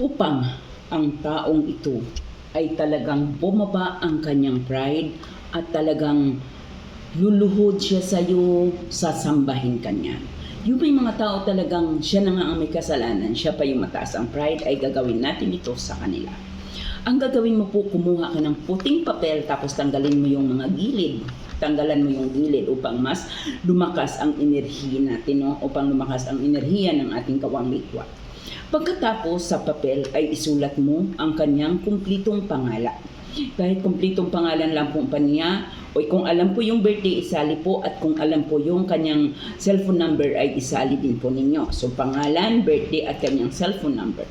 upang ang taong ito ay talagang bumaba ang kanyang pride at talagang luluhod siya sa iyo, sasambahin kanya. Yung may mga tao talagang siya na nga ang may kasalanan, siya pa yung mataas ang pride, ay gagawin natin ito sa kanila. Ang gagawin mo po, kumuha ka ng puting papel tapos tanggalin mo yung mga gilid. Tanggalan mo yung gilid upang mas lumakas ang enerhiya natin, no? upang lumakas ang enerhiya ng ating kawang likwa. Pagkatapos sa papel ay isulat mo ang kanyang kumplitong pangalan. Kahit kumplitong pangalan lang po pa niya, o kung alam po yung birthday, isali po at kung alam po yung kanyang cellphone number ay isali din po ninyo. So pangalan, birthday at kanyang cellphone number.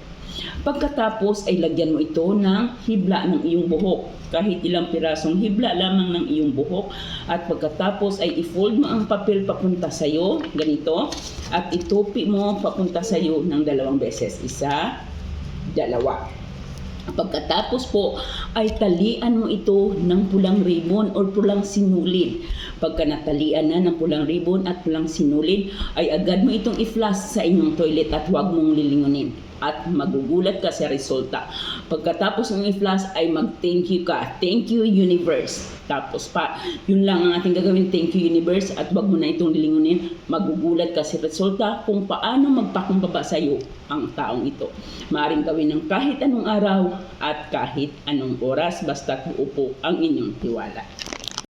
Pagkatapos ay lagyan mo ito ng hibla ng iyong buhok. Kahit ilang pirasong hibla lamang ng iyong buhok. At pagkatapos ay i-fold mo ang papel papunta sa iyo, ganito. At itupi mo papunta sa iyo ng dalawang beses. Isa, dalawa. Pagkatapos po ay talian mo ito ng pulang ribbon or pulang sinulid. Pagka natalian na ng pulang ribbon at pulang sinulid, ay agad mo itong i-flush sa inyong toilet at huwag mong lilingunin. At magugulat ka sa resulta. Pagkatapos ng i-flush ay mag-thank you ka. Thank you universe. Tapos pa, yun lang ang ating gagawin. Thank you universe at wag mo na itong lilingunin. Magugulat ka sa resulta kung paano magpakumbaba sa iyo ang taong ito. Maaring gawin ng kahit anong araw at kahit anong oras basta upo ang inyong tiwala.